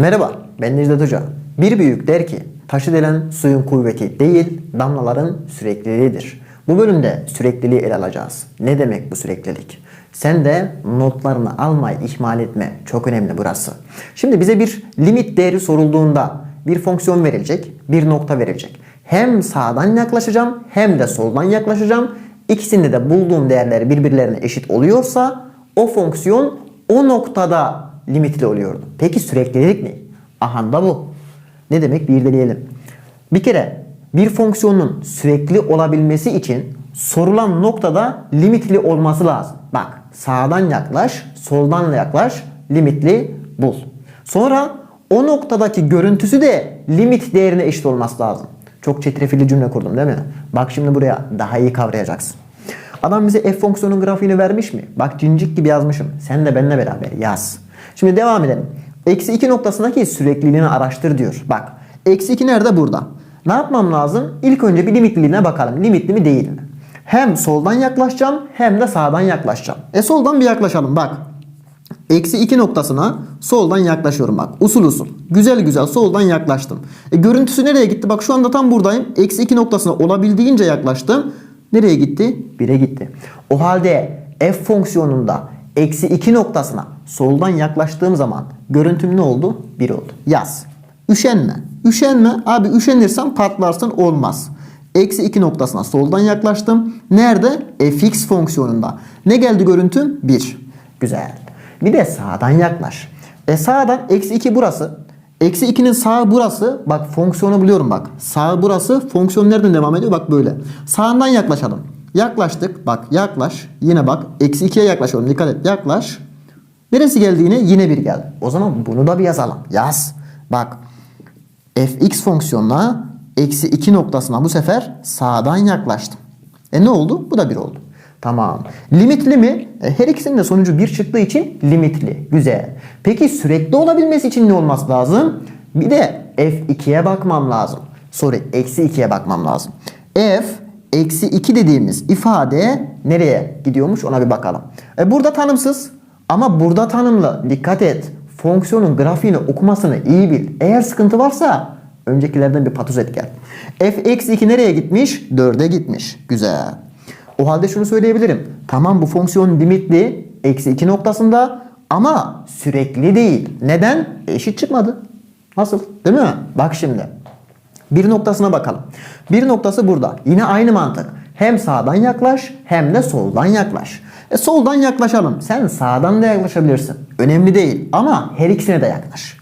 Merhaba, ben Necdet Hoca. Bir büyük der ki, taşı delen suyun kuvveti değil, damlaların sürekliliğidir. Bu bölümde sürekliliği ele alacağız. Ne demek bu süreklilik? Sen de notlarını almayı ihmal etme. Çok önemli burası. Şimdi bize bir limit değeri sorulduğunda bir fonksiyon verilecek, bir nokta verilecek. Hem sağdan yaklaşacağım hem de soldan yaklaşacağım. İkisinde de bulduğum değerler birbirlerine eşit oluyorsa o fonksiyon o noktada limitli oluyordu. Peki süreklilik ne? Aha da bu. Ne demek bir irdeleyelim. Bir kere bir fonksiyonun sürekli olabilmesi için sorulan noktada limitli olması lazım. Bak sağdan yaklaş, soldan yaklaş, limitli bul. Sonra o noktadaki görüntüsü de limit değerine eşit olması lazım. Çok çetrefilli cümle kurdum değil mi? Bak şimdi buraya daha iyi kavrayacaksın. Adam bize f fonksiyonun grafiğini vermiş mi? Bak cincik gibi yazmışım. Sen de benimle beraber yaz. Şimdi devam edelim. Eksi 2 noktasındaki sürekliliğini araştır diyor. Bak. Eksi 2 nerede? Burada. Ne yapmam lazım? İlk önce bir limitliliğine bakalım. Limitli mi değil mi? Hem soldan yaklaşacağım hem de sağdan yaklaşacağım. E soldan bir yaklaşalım. Bak. Eksi 2 noktasına soldan yaklaşıyorum bak. Usul usul. Güzel güzel soldan yaklaştım. E, görüntüsü nereye gitti? Bak şu anda tam buradayım. Eksi 2 noktasına olabildiğince yaklaştım. Nereye gitti? 1'e gitti. O halde f fonksiyonunda eksi 2 noktasına soldan yaklaştığım zaman görüntüm ne oldu? 1 oldu. Yaz. Üşenme. Üşenme. Abi üşenirsen patlarsın olmaz. Eksi 2 noktasına soldan yaklaştım. Nerede? fx fonksiyonunda. Ne geldi görüntüm? 1. Güzel. Bir de sağdan yaklaş. E sağdan eksi 2 burası. Eksi 2'nin sağı burası. Bak fonksiyonu buluyorum bak. Sağ burası. Fonksiyon nereden devam ediyor? Bak böyle. Sağından yaklaşalım. Yaklaştık. Bak yaklaş. Yine bak. Eksi 2'ye yaklaşıyorum. Dikkat et. Yaklaş. Neresi geldi yine? 1 geldi. O zaman bunu da bir yazalım. Yaz. Bak. fx fonksiyonuna eksi 2 noktasına bu sefer sağdan yaklaştım. E ne oldu? Bu da 1 oldu. Tamam. Limitli mi? E, Her ikisinin de sonucu 1 çıktığı için limitli. Güzel. Peki sürekli olabilmesi için ne olması lazım? Bir de f2'ye bakmam lazım. Sorry eksi 2'ye bakmam lazım. f eksi 2 dediğimiz ifade nereye gidiyormuş ona bir bakalım. E, burada tanımsız ama burada tanımlı. Dikkat et. Fonksiyonun grafiğini okumasını iyi bil. Eğer sıkıntı varsa öncekilerden bir patuz et gel. f eksi 2 nereye gitmiş? 4'e gitmiş. Güzel. O halde şunu söyleyebilirim. Tamam bu fonksiyon limitli eksi 2 noktasında ama sürekli değil. Neden? Eşit çıkmadı. Nasıl? Değil mi? Bak şimdi. Bir noktasına bakalım. Bir noktası burada. Yine aynı mantık. Hem sağdan yaklaş hem de soldan yaklaş. E soldan yaklaşalım. Sen sağdan da yaklaşabilirsin. Önemli değil ama her ikisine de yaklaş.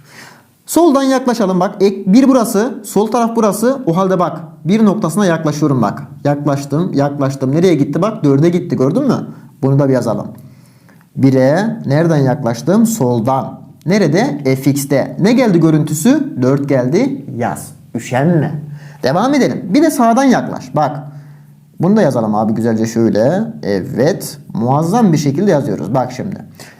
Soldan yaklaşalım bak. Ek, bir burası, sol taraf burası. O halde bak bir noktasına yaklaşıyorum bak. Yaklaştım, yaklaştım. Nereye gitti bak? 4'e gitti gördün mü? Bunu da bir yazalım. 1'e nereden yaklaştım? Soldan. Nerede? fx'te. Ne geldi görüntüsü? 4 geldi. Yaz. Üşenme. Devam edelim. Bir de sağdan yaklaş. Bak. Bunu da yazalım abi güzelce şöyle. Evet. Muazzam bir şekilde yazıyoruz. Bak şimdi.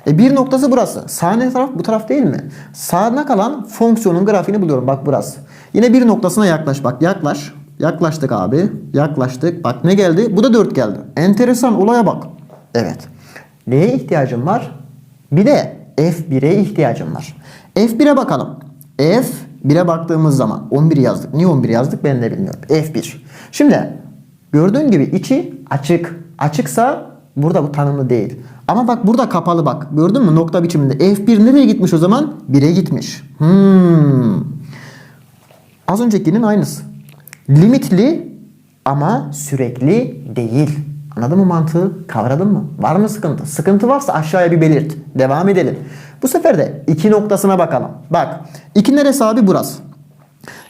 E bir noktası burası. Sağ taraf? Bu taraf değil mi? Sağına kalan fonksiyonun grafiğini buluyorum. Bak burası. Yine bir noktasına yaklaş. Bak yaklaş. Yaklaştık abi. Yaklaştık. Bak ne geldi? Bu da 4 geldi. Enteresan olaya bak. Evet. Neye ihtiyacım var? Bir de F1'e ihtiyacım var. F1'e bakalım. F1'e baktığımız zaman 11 yazdık. Niye 11 yazdık ben de bilmiyorum. F1. Şimdi gördüğün gibi içi açık. Açıksa burada bu tanımlı değil. Ama bak burada kapalı bak. Gördün mü nokta biçiminde. F1 nereye gitmiş o zaman? 1'e gitmiş. Hmm. Az öncekinin aynısı. Limitli ama sürekli değil. Anladın mı mantığı? Kavradın mı? Var mı sıkıntı? Sıkıntı varsa aşağıya bir belirt. Devam edelim. Bu sefer de iki noktasına bakalım. Bak. iki neresi abi? Burası.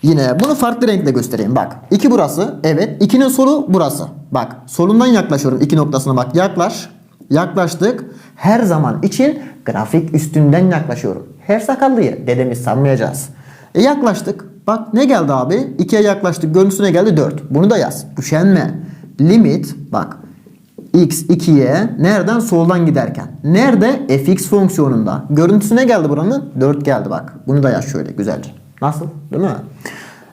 Yine bunu farklı renkle göstereyim. Bak. 2 burası. Evet. 2'nin solu burası. Bak. Solundan yaklaşıyorum. 2 noktasına bak. Yaklaş. Yaklaştık. Her zaman için grafik üstünden yaklaşıyorum. Her sakallıyı dedemiz sanmayacağız. E yaklaştık. Bak ne geldi abi? 2'ye yaklaştık. Görüntüsüne geldi 4. Bunu da yaz. Üşenme. Limit. Bak. X 2'ye nereden soldan giderken. Nerede? fx fonksiyonunda. Görüntüsüne geldi buranın? 4 geldi bak. Bunu da yaz şöyle güzelce. Nasıl? Değil mi?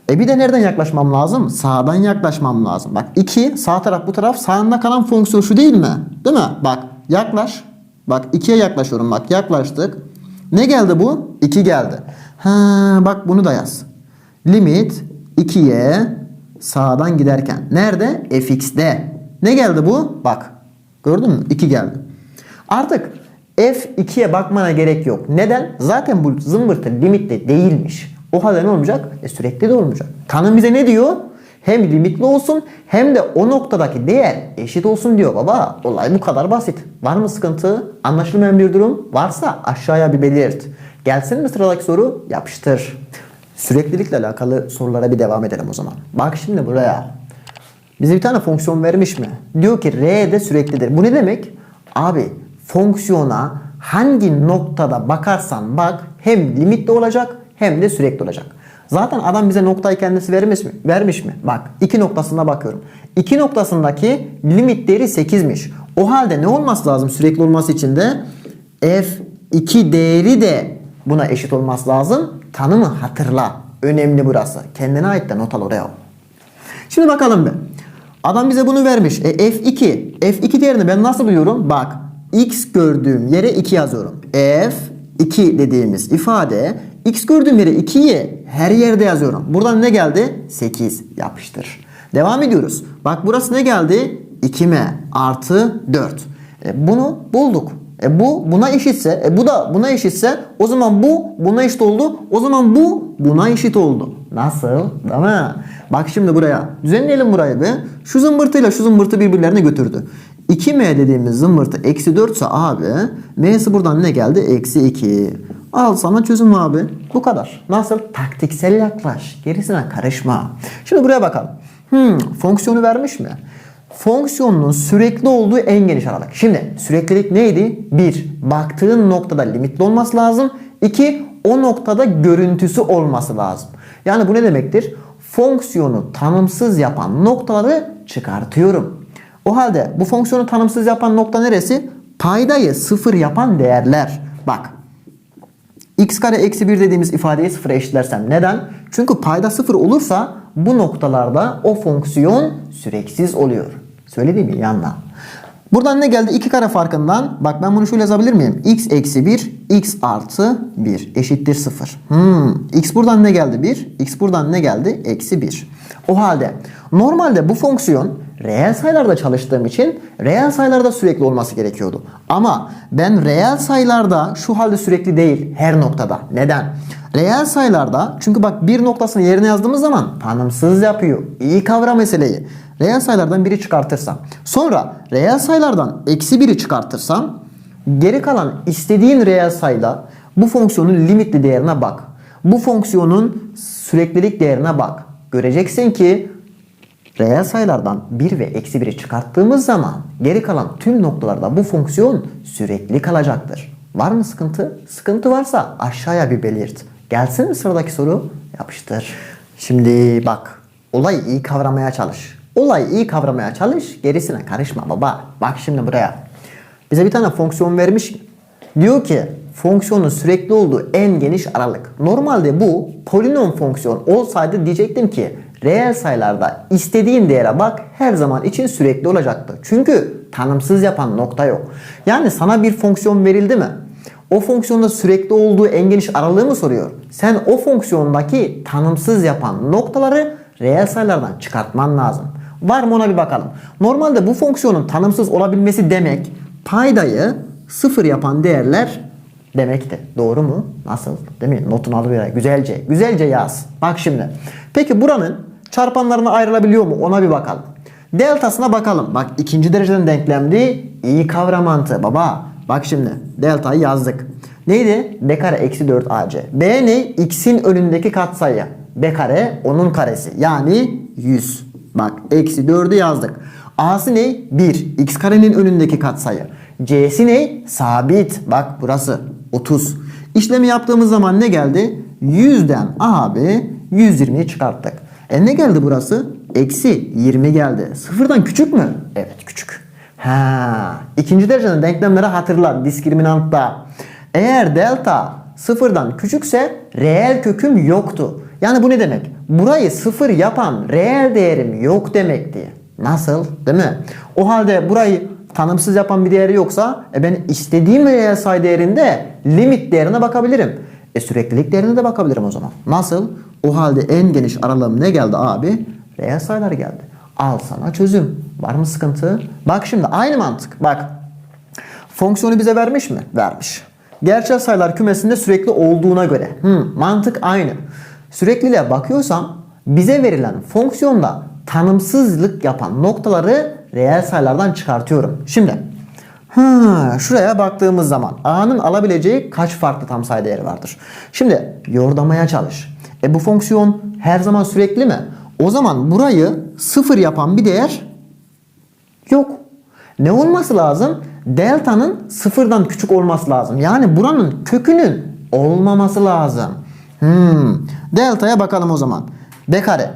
E bir de nereden yaklaşmam lazım? Sağdan yaklaşmam lazım. Bak 2 sağ taraf bu taraf sağında kalan fonksiyon şu değil mi? Değil mi? Bak yaklaş. Bak 2'ye yaklaşıyorum bak yaklaştık. Ne geldi bu? 2 geldi. Ha bak bunu da yaz. Limit 2'ye sağdan giderken. Nerede? fx'de. Ne geldi bu? Bak. Gördün mü? 2 geldi. Artık f2'ye bakmana gerek yok. Neden? Zaten bu zımbırtı limitte değilmiş. O halde ne olmayacak? E sürekli de olmayacak. Tanım bize ne diyor? Hem limitli olsun hem de o noktadaki değer eşit olsun diyor baba. Olay bu kadar basit. Var mı sıkıntı? Anlaşılmayan bir durum varsa aşağıya bir belirt. Gelsin mi sıradaki soru? Yapıştır. Süreklilikle alakalı sorulara bir devam edelim o zaman. Bak şimdi buraya. Bize bir tane fonksiyon vermiş mi? Diyor ki R de süreklidir. Bu ne demek? Abi fonksiyona hangi noktada bakarsan bak hem limitli olacak hem de sürekli olacak. Zaten adam bize noktayı kendisi vermiş mi? Vermiş mi? Bak iki noktasına bakıyorum. İki noktasındaki limit değeri 8'miş. O halde ne olması lazım sürekli olması için de? F2 değeri de buna eşit olması lazım. Tanımı hatırla. Önemli burası. Kendine ait de not al oraya. Şimdi bakalım bir. Adam bize bunu vermiş. E, F2. F2 değerini ben nasıl buluyorum? Bak. X gördüğüm yere 2 yazıyorum. F2 dediğimiz ifade X gördüğüm yere 2'yi her yerde yazıyorum. Buradan ne geldi? 8 yapıştır. Devam ediyoruz. Bak burası ne geldi? 2m artı 4. E, bunu bulduk. E bu buna eşitse, e bu da buna eşitse o zaman bu buna eşit oldu. O zaman bu buna eşit oldu. Nasıl? Değil mi? Bak şimdi buraya. Düzenleyelim burayı bir. Şu zımbırtıyla şu zımbırtı birbirlerine götürdü. 2m dediğimiz zımbırtı eksi 4 ise abi m'si buradan ne geldi? Eksi 2. Al sana çözüm abi. Bu kadar. Nasıl? Taktiksel yaklaş. Gerisine karışma. Şimdi buraya bakalım. Hmm, fonksiyonu vermiş mi? Fonksiyonun sürekli olduğu en geniş aralık. Şimdi süreklilik neydi? 1. Baktığın noktada limitli olması lazım. 2. O noktada görüntüsü olması lazım. Yani bu ne demektir? Fonksiyonu tanımsız yapan noktaları çıkartıyorum. O halde bu fonksiyonu tanımsız yapan nokta neresi? Paydayı sıfır yapan değerler. Bak x kare eksi 1 dediğimiz ifadeyi sıfıra eşitlersem. Neden? Çünkü payda sıfır olursa bu noktalarda o fonksiyon süreksiz oluyor. Söylediğim? Yanına. Buradan ne geldi? 2 kare farkından. Bak ben bunu şöyle yazabilir miyim? x eksi 1, x artı 1 eşittir 0. Hmm. x buradan ne geldi? 1. x buradan ne geldi? Eksi 1. O halde normalde bu fonksiyon reel sayılarda çalıştığım için reel sayılarda sürekli olması gerekiyordu. Ama ben reel sayılarda şu halde sürekli değil her noktada. Neden? Reel sayılarda çünkü bak bir noktasını yerine yazdığımız zaman tanımsız yapıyor. İyi kavra meseleyi. Reel sayılardan biri çıkartırsam. Sonra reel sayılardan eksi biri çıkartırsam geri kalan istediğin reel sayıda bu fonksiyonun limitli değerine bak. Bu fonksiyonun süreklilik değerine bak. Göreceksin ki reel sayılardan 1 ve eksi 1'i çıkarttığımız zaman geri kalan tüm noktalarda bu fonksiyon sürekli kalacaktır. Var mı sıkıntı? Sıkıntı varsa aşağıya bir belirt. Gelsin mi sıradaki soru? Yapıştır. Şimdi bak olayı iyi kavramaya çalış. Olayı iyi kavramaya çalış gerisine karışma baba. Bak şimdi buraya. Bize bir tane fonksiyon vermiş. Diyor ki fonksiyonun sürekli olduğu en geniş aralık. Normalde bu polinom fonksiyon olsaydı diyecektim ki reel sayılarda istediğin değere bak her zaman için sürekli olacaktı. Çünkü tanımsız yapan nokta yok. Yani sana bir fonksiyon verildi mi? O fonksiyonda sürekli olduğu en geniş aralığı mı soruyor? Sen o fonksiyondaki tanımsız yapan noktaları reel sayılardan çıkartman lazım. Var mı ona bir bakalım. Normalde bu fonksiyonun tanımsız olabilmesi demek paydayı sıfır yapan değerler demekti. Doğru mu? Nasıl? Değil mi? Notunu al buraya. Güzelce. Güzelce yaz. Bak şimdi. Peki buranın çarpanlarına ayrılabiliyor mu? Ona bir bakalım. Deltasına bakalım. Bak ikinci dereceden denklemdi. İyi kavram mantığı baba. Bak şimdi. Deltayı yazdık. Neydi? B kare eksi 4 AC. B ne? X'in önündeki katsayı. B kare onun karesi. Yani 100. Bak eksi 4'ü yazdık. A'sı ne? 1. X karenin önündeki katsayı. C'si ne? Sabit. Bak burası 30. İşlemi yaptığımız zaman ne geldi? 100'den abi 120'yi çıkarttık. E ne geldi burası? Eksi 20 geldi. Sıfırdan küçük mü? Evet küçük. Ha, ikinci dereceden denklemleri hatırla diskriminantta. Eğer delta sıfırdan küçükse reel köküm yoktu. Yani bu ne demek? Burayı sıfır yapan reel değerim yok demekti. Nasıl? Değil mi? O halde burayı tanımsız yapan bir değeri yoksa e ben istediğim reel sayı değerinde limit değerine bakabilirim. E süreklilik değerine de bakabilirim o zaman. Nasıl? O halde en geniş aralığım ne geldi abi? Reel sayılar geldi. Al sana çözüm. Var mı sıkıntı? Bak şimdi aynı mantık. Bak. Fonksiyonu bize vermiş mi? Vermiş. Gerçel sayılar kümesinde sürekli olduğuna göre. Hmm, mantık aynı. Sürekliliğe bakıyorsam bize verilen fonksiyonda tanımsızlık yapan noktaları reel sayılardan çıkartıyorum. Şimdi şuraya baktığımız zaman a'nın alabileceği kaç farklı tam sayı değeri vardır? Şimdi yordamaya çalış. E bu fonksiyon her zaman sürekli mi? O zaman burayı sıfır yapan bir değer yok. Ne olması lazım? Delta'nın sıfırdan küçük olması lazım. Yani buranın kökünün olmaması lazım. Hmm. Delta'ya bakalım o zaman. B kare.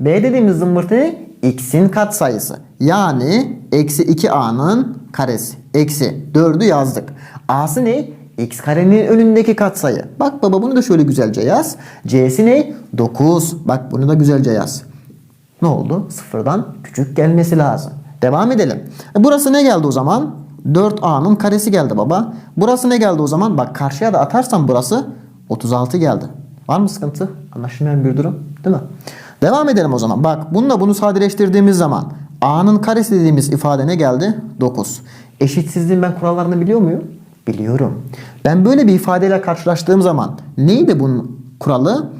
B dediğimiz zımbırtı? X'in katsayısı. Yani eksi 2A'nın karesi. Eksi 4'ü yazdık. A'sı ne? X karenin önündeki katsayı. Bak baba bunu da şöyle güzelce yaz. C'si ne? 9. Bak bunu da güzelce yaz. Ne oldu? Sıfırdan küçük gelmesi lazım. Devam edelim. E burası ne geldi o zaman? 4A'nın karesi geldi baba. Burası ne geldi o zaman? Bak karşıya da atarsam burası 36 geldi. Var mı sıkıntı? Anlaşılmayan bir durum değil mi? Devam edelim o zaman. Bak bununla bunu sadeleştirdiğimiz zaman A'nın karesi dediğimiz ifade ne geldi? 9. Eşitsizliğin ben kurallarını biliyor muyum? Biliyorum. Ben böyle bir ifadeyle karşılaştığım zaman neydi bunun kuralı?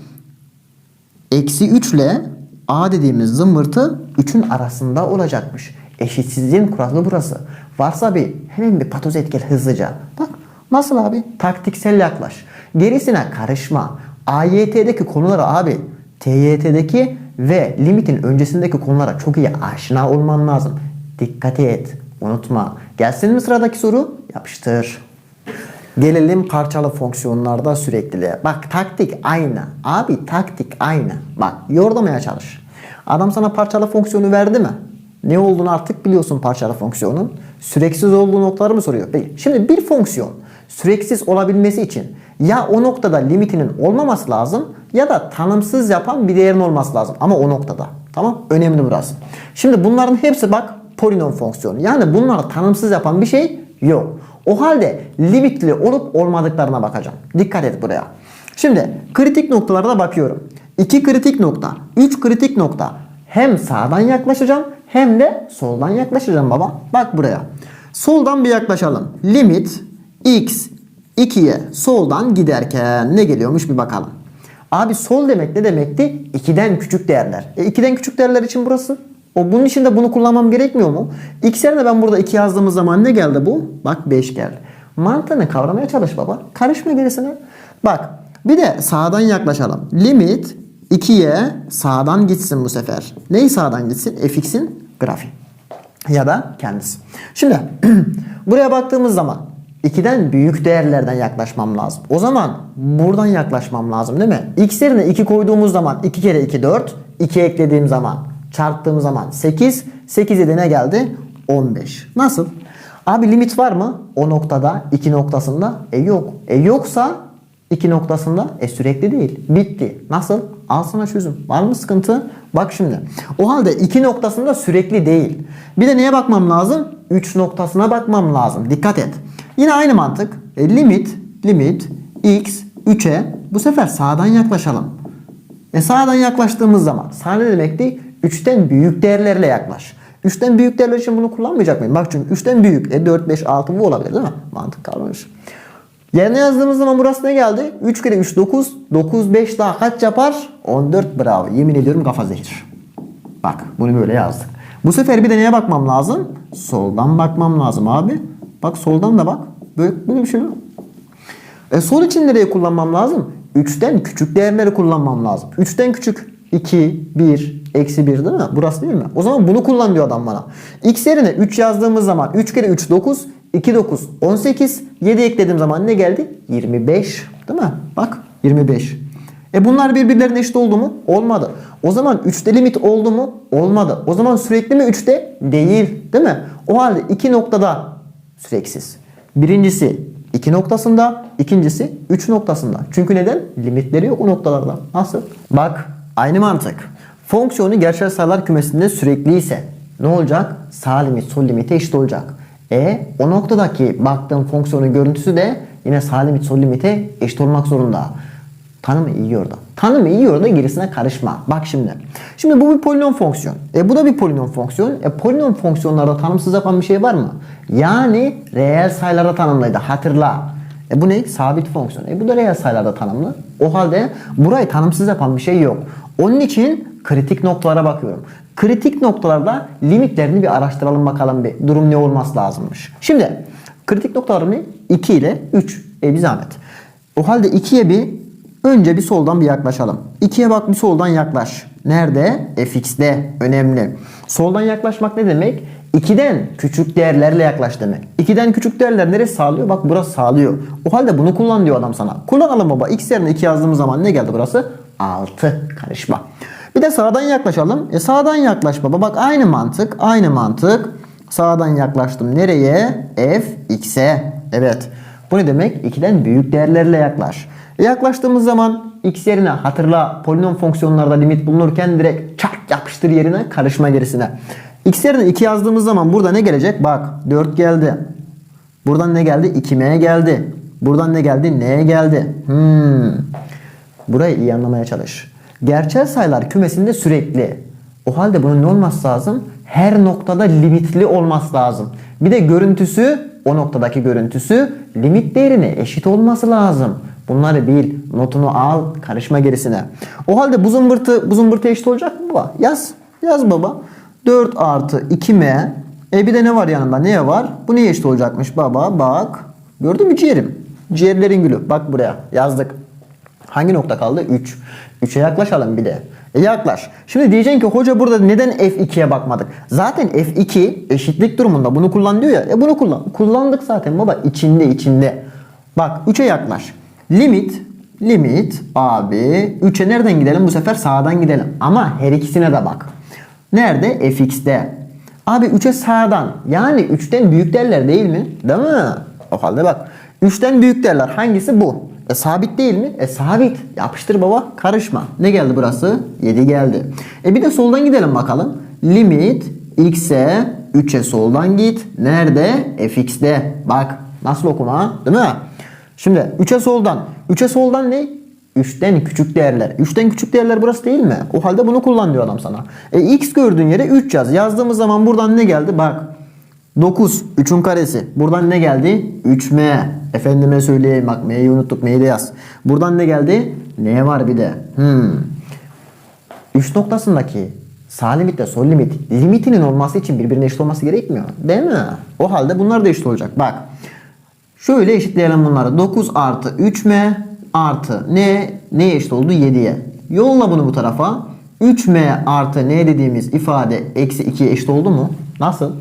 Eksi 3 ile A dediğimiz zımbırtı 3'ün arasında olacakmış. Eşitsizliğin kuralı burası. Varsa bir hemen bir patoz et gel hızlıca. Bak nasıl abi? Taktiksel yaklaş. Gerisine karışma. AYT'deki konulara abi TYT'deki ve limitin öncesindeki konulara çok iyi aşina olman lazım. Dikkat et. Unutma. Gelsin mi sıradaki soru? Yapıştır. Gelelim parçalı fonksiyonlarda sürekliliğe. Bak taktik aynı. Abi taktik aynı. Bak yordamaya çalış. Adam sana parçalı fonksiyonu verdi mi? Ne olduğunu artık biliyorsun parçalı fonksiyonun. Süreksiz olduğu noktaları mı soruyor? Peki. Şimdi bir fonksiyon süreksiz olabilmesi için ya o noktada limitinin olmaması lazım ya da tanımsız yapan bir değerin olması lazım. Ama o noktada. Tamam? Önemli burası. Şimdi bunların hepsi bak polinom fonksiyonu. Yani bunları tanımsız yapan bir şey yok. O halde limitli olup olmadıklarına bakacağım. Dikkat et buraya. Şimdi kritik noktalara bakıyorum. 2 kritik nokta, 3 kritik nokta. Hem sağdan yaklaşacağım hem de soldan yaklaşacağım baba. Bak buraya. Soldan bir yaklaşalım. Limit x 2'ye soldan giderken ne geliyormuş bir bakalım. Abi sol demek ne demekti? 2'den küçük değerler. E 2'den küçük değerler için burası. O bunun için de bunu kullanmam gerekmiyor mu? X yerine ben burada 2 yazdığımız zaman ne geldi bu? Bak 5 geldi. Mantığını kavramaya çalış baba. Karışma gerisine. Bak bir de sağdan yaklaşalım. Limit 2'ye sağdan gitsin bu sefer. Neyi sağdan gitsin? fx'in grafiği. Ya da kendisi. Şimdi buraya baktığımız zaman 2'den büyük değerlerden yaklaşmam lazım. O zaman buradan yaklaşmam lazım değil mi? X yerine 2 koyduğumuz zaman 2 kere 2 4. 2 eklediğim zaman çarptığım zaman 8. 8'e de ne geldi? 15. Nasıl? Abi limit var mı? O noktada 2 noktasında. E yok. E yoksa 2 noktasında e sürekli değil. Bitti. Nasıl? Al sana çözüm. Var mı sıkıntı? Bak şimdi. O halde 2 noktasında sürekli değil. Bir de neye bakmam lazım? 3 noktasına bakmam lazım. Dikkat et. Yine aynı mantık. E, limit limit x 3'e bu sefer sağdan yaklaşalım. E sağdan yaklaştığımız zaman sağ ne demekti? 3'ten büyük değerlerle yaklaş. 3'ten büyük değerler için bunu kullanmayacak mıyım? Bak çünkü 3'ten büyük. E 4, 5, 6 bu olabilir değil mi? Mantık kavramış. Yerine yazdığımız zaman burası ne geldi? 3 kere 3 9. 9 5 daha kaç yapar? 14 bravo. Yemin ediyorum kafa zehir. Bak bunu böyle yazdık. Bu sefer bir de neye bakmam lazım? Soldan bakmam lazım abi. Bak soldan da bak. Böyle, böyle bir şey yok. E sol için nereye kullanmam lazım? 3'ten küçük değerleri kullanmam lazım. 3'ten küçük 2, 1, eksi 1 değil mi? Burası değil mi? O zaman bunu kullan diyor adam bana. X yerine 3 yazdığımız zaman 3 kere 3 9, 2 9 18, 7 eklediğim zaman ne geldi? 25 değil mi? Bak 25. E bunlar birbirlerine eşit oldu mu? Olmadı. O zaman 3'te limit oldu mu? Olmadı. O zaman sürekli mi 3'te? Değil. Değil mi? O halde iki noktada süreksiz. Birincisi 2 noktasında, ikincisi 3 noktasında. Çünkü neden? Limitleri yok o noktalarda. Nasıl? Bak aynı mantık. Fonksiyonu gerçel sayılar kümesinde sürekli ise ne olacak? Sağ limit sol limite eşit olacak. E o noktadaki baktığım fonksiyonun görüntüsü de yine sağ limit sol limite eşit olmak zorunda. Tanımı iyi orada. Tanımı iyi orada gerisine karışma. Bak şimdi. Şimdi bu bir polinom fonksiyon. E bu da bir polinom fonksiyon. E polinom fonksiyonlarda tanımsız yapan bir şey var mı? Yani reel sayılarda tanımlıydı. Hatırla. E bu ne? Sabit fonksiyon. E bu da reel sayılarda tanımlı. O halde burayı tanımsız yapan bir şey yok. Onun için kritik noktalara bakıyorum. Kritik noktalarda limitlerini bir araştıralım bakalım bir. Durum ne olması lazımmış. Şimdi kritik noktalar ne? 2 ile 3. E bir zahmet. O halde 2'ye bir önce bir soldan bir yaklaşalım. 2'ye bak bir soldan yaklaş. Nerede? fx'de. Önemli. Soldan yaklaşmak ne demek? 2'den küçük değerlerle yaklaş demek. 2'den küçük değerler neresi sağlıyor? Bak burası sağlıyor. O halde bunu kullan diyor adam sana. Kullanalım baba. X yerine 2 yazdığımız zaman ne geldi burası? 6. Karışma. Bir de sağdan yaklaşalım. E sağdan yaklaş baba. Bak aynı mantık. Aynı mantık. Sağdan yaklaştım. Nereye? F, X'e. Evet. Bu ne demek? 2'den büyük değerlerle yaklaş. E yaklaştığımız zaman x yerine hatırla polinom fonksiyonlarda limit bulunurken direkt çak yapıştır yerine karışma gerisine. x yerine 2 yazdığımız zaman burada ne gelecek? Bak 4 geldi. Buradan ne geldi? 2m geldi. Buradan ne geldi? n geldi. Hmm. Burayı iyi anlamaya çalış. Gerçel sayılar kümesinde sürekli. O halde bunun ne olması lazım? Her noktada limitli olması lazım. Bir de görüntüsü, o noktadaki görüntüsü limit değerine eşit olması lazım. Bunları bil, notunu al, karışma gerisine. O halde bu zımbırtı, bu zımbırtı eşit olacak mı baba? Yaz, yaz baba. 4 artı 2m. E bir de ne var yanında? Ne var? Bu neye eşit olacakmış baba? Bak. Gördün mü ciğerim? Ciğerlerin gülü. Bak buraya yazdık. Hangi nokta kaldı? 3. 3'e yaklaşalım bir de. E yaklaş. Şimdi diyeceksin ki hoca burada neden F2'ye bakmadık? Zaten F2 eşitlik durumunda bunu kullan diyor ya. E bunu kullan. Kullandık zaten baba. içinde içinde. Bak 3'e yaklaş. Limit limit abi 3'e nereden gidelim? Bu sefer sağdan gidelim. Ama her ikisine de bak. Nerede? fx'te. Abi 3'e sağdan. Yani 3'ten büyük değerler değil mi? Değil mi? O halde bak. 3'ten büyük değerler hangisi bu? E sabit değil mi? E sabit. Yapıştır baba. Karışma. Ne geldi burası? 7 geldi. E bir de soldan gidelim bakalım. Limit x'e 3'e soldan git. Nerede? fx'te. Bak. Nasıl okuma? Değil mi? Şimdi 3'e soldan. 3'e soldan ne? 3'ten küçük değerler. 3'ten küçük değerler burası değil mi? O halde bunu kullan diyor adam sana. E x gördüğün yere 3 yaz. Yazdığımız zaman buradan ne geldi? Bak. 9. 3'ün karesi. Buradan ne geldi? 3m. Efendime söyleyeyim bak m'yi unuttuk. M'yi de yaz. Buradan ne geldi? n var bir de. Hmm. 3 noktasındaki sağ limitle sol limit limitinin olması için birbirine eşit olması gerekmiyor. Değil mi? O halde bunlar da eşit olacak. Bak. Şöyle eşitleyelim bunları. 9 artı 3m artı ne? Ne eşit oldu? 7'ye. Yolla bunu bu tarafa. 3m artı n dediğimiz ifade eksi 2'ye eşit oldu mu? Nasıl?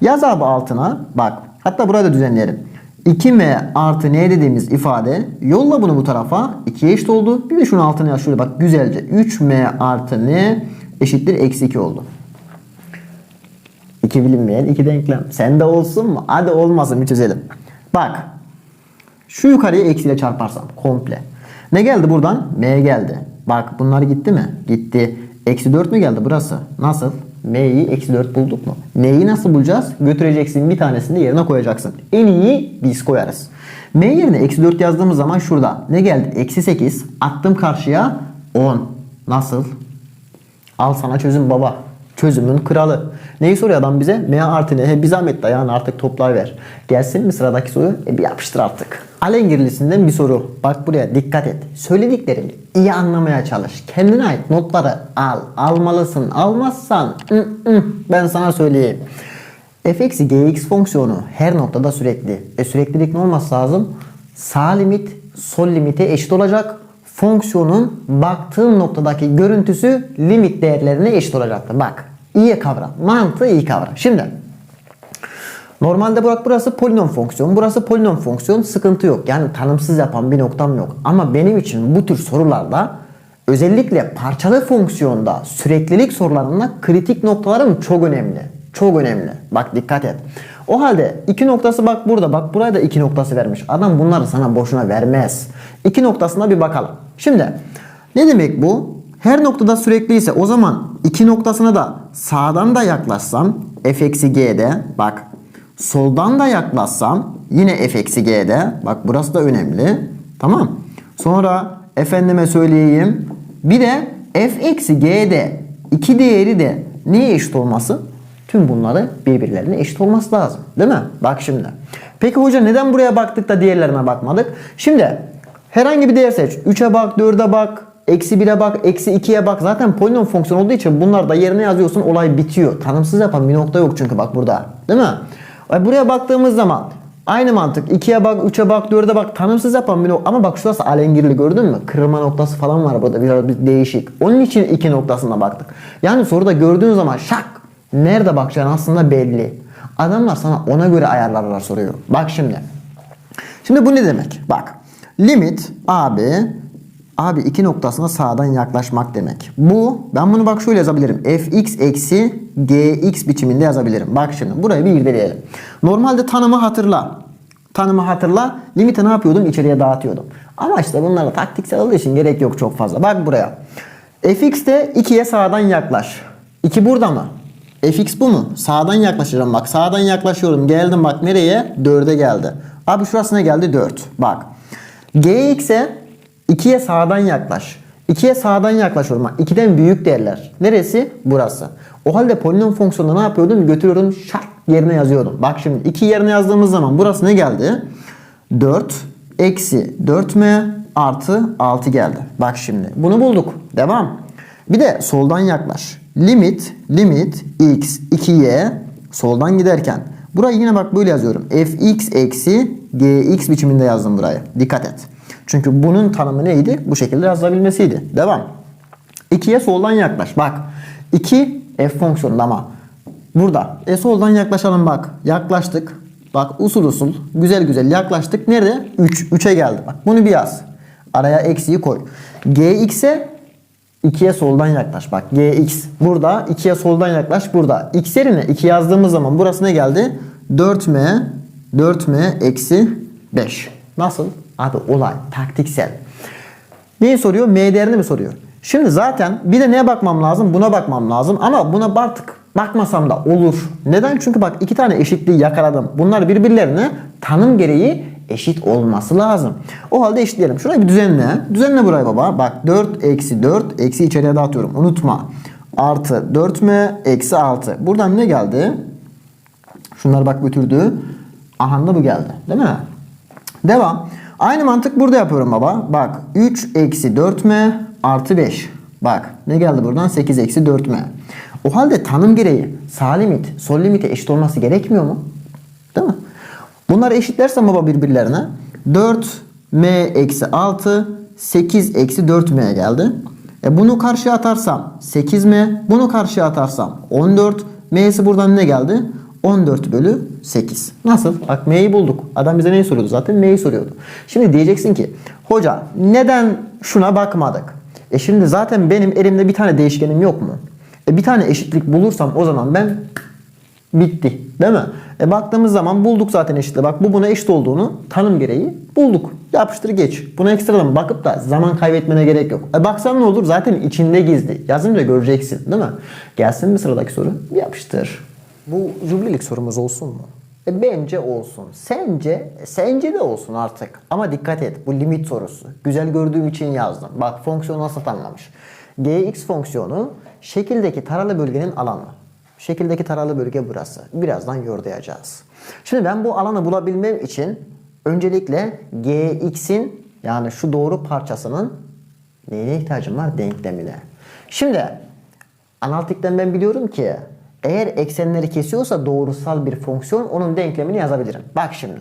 Yaz abi altına. Bak. Hatta burayı da düzenleyelim. 2m artı n dediğimiz ifade yolla bunu bu tarafa 2'ye eşit oldu. Bir de şunu altına yaz şöyle bak güzelce. 3m artı n eşittir eksi 2 oldu. 2 bilinmeyen 2 denklem. Sende olsun mu? Hadi olmasın bir çözelim. Bak. Şu yukarıya eksiyle çarparsam komple. Ne geldi buradan? M geldi. Bak bunlar gitti mi? Gitti. Eksi 4 mü geldi burası? Nasıl? M'yi eksi 4 bulduk mu? N'yi nasıl bulacağız? Götüreceksin bir tanesini yerine koyacaksın. En iyi biz koyarız. M yerine eksi 4 yazdığımız zaman şurada. Ne geldi? Eksi 8. Attım karşıya 10. Nasıl? Al sana çözüm baba. Çözümün kralı. Neyi soruyor adam bize? M artı ne? He, bir zahmet dayağını artık toplayıver. Gelsin mi sıradaki soru? E bir yapıştır artık. Alengirlisinden bir soru. Bak buraya dikkat et. Söylediklerimi iyi anlamaya çalış. Kendine ait notları al. Almalısın. Almazsan ı -ı, ben sana söyleyeyim. f eksi gx fonksiyonu her noktada sürekli. E süreklilik ne olması lazım? Sağ limit sol limite eşit olacak fonksiyonun baktığın noktadaki görüntüsü limit değerlerine eşit olacaktır. Bak iyi kavra. Mantığı iyi kavra. Şimdi normalde bırak burası polinom fonksiyon. Burası polinom fonksiyon. Sıkıntı yok. Yani tanımsız yapan bir noktam yok. Ama benim için bu tür sorularda özellikle parçalı fonksiyonda süreklilik sorularında kritik noktalarım çok önemli. Çok önemli. Bak dikkat et. O halde iki noktası bak burada. Bak buraya da iki noktası vermiş. Adam bunları sana boşuna vermez. İki noktasına bir bakalım. Şimdi ne demek bu? Her noktada sürekliyse o zaman iki noktasına da sağdan da yaklaşsam f eksi g'de bak soldan da yaklaşsam Yine f eksi g'de. Bak burası da önemli. Tamam. Sonra efendime söyleyeyim. Bir de f eksi g'de iki değeri de neye eşit olması? Tüm bunları birbirlerine eşit olması lazım. Değil mi? Bak şimdi. Peki hoca neden buraya baktık da diğerlerine bakmadık? Şimdi herhangi bir değer seç. 3'e bak, 4'e bak, eksi 1'e bak, eksi 2'ye bak. Zaten polinom fonksiyon olduğu için bunlar da yerine yazıyorsun olay bitiyor. Tanımsız yapan bir nokta yok çünkü bak burada. Değil mi? E buraya baktığımız zaman aynı mantık. 2'ye bak, 3'e bak, 4'e bak. Tanımsız yapan bir nokta. Ama bak şurası alengirli gördün mü? Kırılma noktası falan var burada. Biraz bir değişik. Onun için iki noktasına baktık. Yani soruda gördüğün zaman şak nerede bakacağın aslında belli. Adamlar sana ona göre ayarlarlar soruyu. Bak şimdi. Şimdi bu ne demek? Bak. Limit abi abi iki noktasına sağdan yaklaşmak demek. Bu ben bunu bak şöyle yazabilirim. fx eksi gx biçiminde yazabilirim. Bak şimdi burayı bir irdeleyelim. Normalde tanımı hatırla. Tanımı hatırla. Limiti ne yapıyordum? İçeriye dağıtıyordum. Ama işte bunlara taktiksel olduğu için gerek yok çok fazla. Bak buraya. fx'te 2'ye sağdan yaklaş. 2 burada mı? fx bu mu? Sağdan yaklaşacağım bak. Sağdan yaklaşıyorum. Geldim bak nereye? 4'e geldi. Abi şurası ne geldi? 4. Bak. Gx'e 2'ye sağdan yaklaş. 2'ye sağdan yaklaşıyorum. Bak 2'den büyük değerler. Neresi? Burası. O halde polinom fonksiyonunda ne yapıyordum? Götürüyordum şart yerine yazıyordum. Bak şimdi 2 yerine yazdığımız zaman burası ne geldi? 4 eksi 4m artı 6 geldi. Bak şimdi bunu bulduk. Devam. Bir de soldan yaklaş. Limit limit x 2y soldan giderken burayı yine bak böyle yazıyorum. fx eksi gx biçiminde yazdım burayı. Dikkat et. Çünkü bunun tanımı neydi? Bu şekilde yazılabilmesiydi. Devam. 2'ye soldan yaklaş. Bak 2 f fonksiyonunda ama burada. E soldan yaklaşalım bak. Yaklaştık. Bak usul usul güzel güzel yaklaştık. Nerede? 3. 3'e geldi. Bak bunu bir yaz. Araya eksiği koy. gx'e 2'ye soldan yaklaş. Bak gx burada 2'ye soldan yaklaş burada. x yerine 2 yazdığımız zaman burası ne geldi? 4m 4m eksi 5. Nasıl? Abi olay taktiksel. Neyi soruyor? M değerini mi soruyor? Şimdi zaten bir de neye bakmam lazım? Buna bakmam lazım. Ama buna artık bakmasam da olur. Neden? Çünkü bak iki tane eşitliği yakaladım. Bunlar birbirlerine tanım gereği eşit olması lazım. O halde eşitleyelim. Şurayı bir düzenle. Düzenle burayı baba. Bak 4 eksi 4 eksi içeriye dağıtıyorum. Unutma. Artı 4m eksi 6. Buradan ne geldi? Şunlar bak götürdü. Aha da bu geldi. Değil mi? Devam. Aynı mantık burada yapıyorum baba. Bak 3 eksi 4m artı 5. Bak ne geldi buradan? 8 eksi 4m. O halde tanım gereği sağ limit sol limite eşit olması gerekmiyor mu? Değil mi? Bunları eşitlersem baba birbirlerine 4m eksi 6 8 eksi 4m geldi. E bunu karşıya atarsam 8m bunu karşıya atarsam 14 m'si buradan ne geldi? 14 bölü 8. Nasıl? Bak m'yi bulduk. Adam bize neyi soruyordu? Zaten m'yi soruyordu. Şimdi diyeceksin ki hoca neden şuna bakmadık? E şimdi zaten benim elimde bir tane değişkenim yok mu? E bir tane eşitlik bulursam o zaman ben bitti. Değil mi? E baktığımız zaman bulduk zaten eşitliği. Bak bu buna eşit olduğunu tanım gereği bulduk. Yapıştır geç. Buna ekstradan bakıp da zaman kaybetmene gerek yok. E baksan ne olur? Zaten içinde gizli. Yazınca göreceksin. Değil mi? Gelsin mi sıradaki soru? Yapıştır. Bu jüblelik sorumuz olsun mu? E bence olsun. Sence? Sence de olsun artık. Ama dikkat et. Bu limit sorusu. Güzel gördüğüm için yazdım. Bak fonksiyonu nasıl tanımlamış. gx fonksiyonu şekildeki taralı bölgenin alanı. Şekildeki taralı bölge burası. Birazdan yordayacağız. Şimdi ben bu alanı bulabilmem için öncelikle gx'in yani şu doğru parçasının neyine ihtiyacım var? Denklemine. Şimdi analitikten ben biliyorum ki eğer eksenleri kesiyorsa doğrusal bir fonksiyon onun denklemini yazabilirim. Bak şimdi.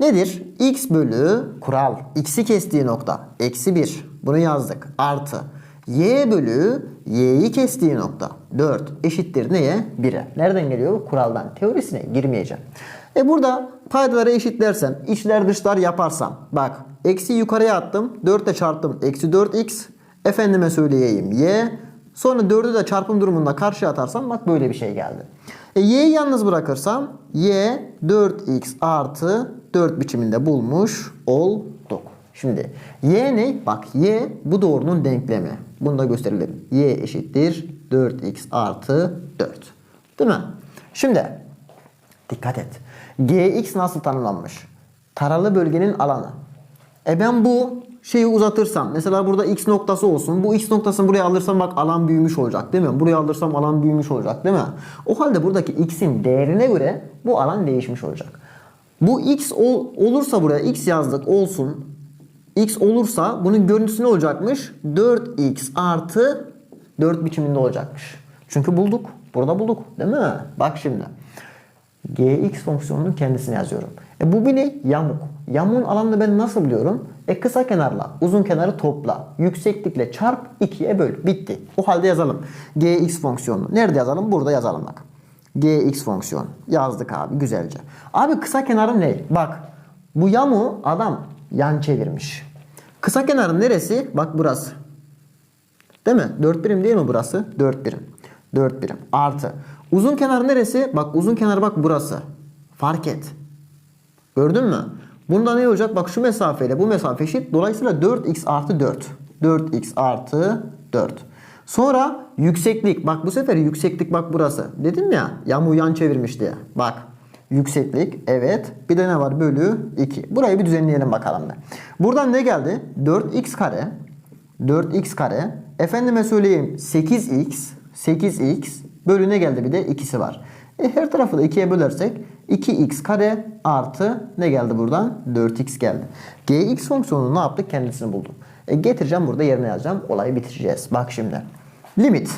Nedir? x bölü kural. x'i kestiği nokta. Eksi 1. Bunu yazdık. Artı. Y bölü y'yi kestiği nokta. 4 eşittir neye? 1'e. Nereden geliyor? Kuraldan. Teorisine girmeyeceğim. E burada paydaları eşitlersem, içler dışlar yaparsam. Bak eksi yukarıya attım. 4 ile çarptım. Eksi 4x. Efendime söyleyeyim y. Sonra 4'ü de çarpım durumunda karşıya atarsam bak böyle bir şey geldi. E, y'yi yalnız bırakırsam y 4x artı 4 biçiminde bulmuş olduk. Şimdi y ne? Bak y bu doğrunun denklemi. Bunu da gösterelim. y eşittir 4x artı 4. Değil mi? Şimdi dikkat et. gx nasıl tanımlanmış? Taralı bölgenin alanı. E ben bu şeyi uzatırsam mesela burada x noktası olsun. Bu x noktasını buraya alırsam bak alan büyümüş olacak değil mi? Buraya alırsam alan büyümüş olacak değil mi? O halde buradaki x'in değerine göre bu alan değişmiş olacak. Bu x ol- olursa buraya x yazdık olsun. X olursa bunun görüntüsü ne olacakmış? 4x artı 4 biçiminde olacakmış. Çünkü bulduk. Burada bulduk. Değil mi? Bak şimdi. gx fonksiyonunun kendisini yazıyorum. E bu bir ne? Yamuk. Yamuğun alanını ben nasıl biliyorum? E kısa kenarla uzun kenarı topla. Yükseklikle çarp 2'ye böl. Bitti. O halde yazalım. gx fonksiyonunu. Nerede yazalım? Burada yazalım bak. gx fonksiyonu. Yazdık abi güzelce. Abi kısa kenarı ne? Bak bu yamuğu adam yan çevirmiş. Kısa kenarın neresi? Bak burası. Değil mi? 4 birim değil mi burası? 4 birim. 4 birim. Artı. Uzun kenar neresi? Bak uzun kenar bak burası. Fark et. Gördün mü? Bunda ne olacak? Bak şu mesafeyle bu mesafe eşit. Dolayısıyla 4x artı 4. 4x artı 4. Sonra yükseklik. Bak bu sefer yükseklik bak burası. Dedim ya yamuğu yan çevirmiş diye. Bak yükseklik evet. Bir de ne var? Bölü 2. Burayı bir düzenleyelim bakalım da. Buradan ne geldi? 4x kare 4x kare. Efendime söyleyeyim 8x 8x bölü ne geldi bir de ikisi var. E, her tarafı da 2'ye bölersek 2x kare artı ne geldi buradan? 4x geldi. gx fonksiyonunu ne yaptık? Kendisini buldum. E, getireceğim burada yerine yazacağım. Olayı bitireceğiz. Bak şimdi. Limit.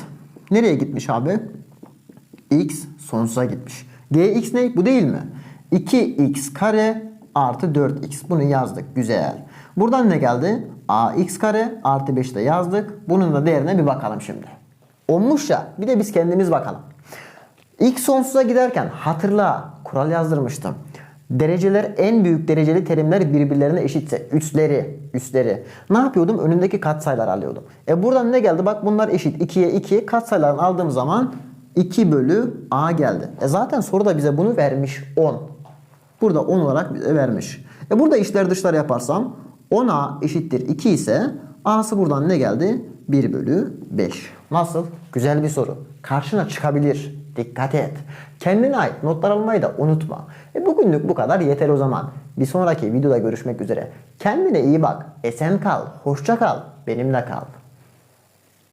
Nereye gitmiş abi? x sonsuza gitmiş. Gx ne? Bu değil mi? 2x kare artı 4x. Bunu yazdık. Güzel. Buradan ne geldi? ax kare artı 5 de yazdık. Bunun da değerine bir bakalım şimdi. Olmuş ya. Bir de biz kendimiz bakalım. X sonsuza giderken hatırla kural yazdırmıştım. Dereceler en büyük dereceli terimler birbirlerine eşitse üstleri üstleri ne yapıyordum? Önündeki katsayılar alıyordum. E buradan ne geldi? Bak bunlar eşit 2'ye 2 katsayılarını aldığım zaman 2 bölü a geldi. E zaten soruda bize bunu vermiş 10. Burada 10 olarak vermiş. E burada içler dışlar yaparsam 10a eşittir 2 ise a'sı buradan ne geldi? 1 bölü 5. Nasıl? Güzel bir soru. Karşına çıkabilir. Dikkat et. Kendine ait notlar almayı da unutma. E bugünlük bu kadar yeter o zaman. Bir sonraki videoda görüşmek üzere. Kendine iyi bak. Esen kal. Hoşça kal. Benimle kal.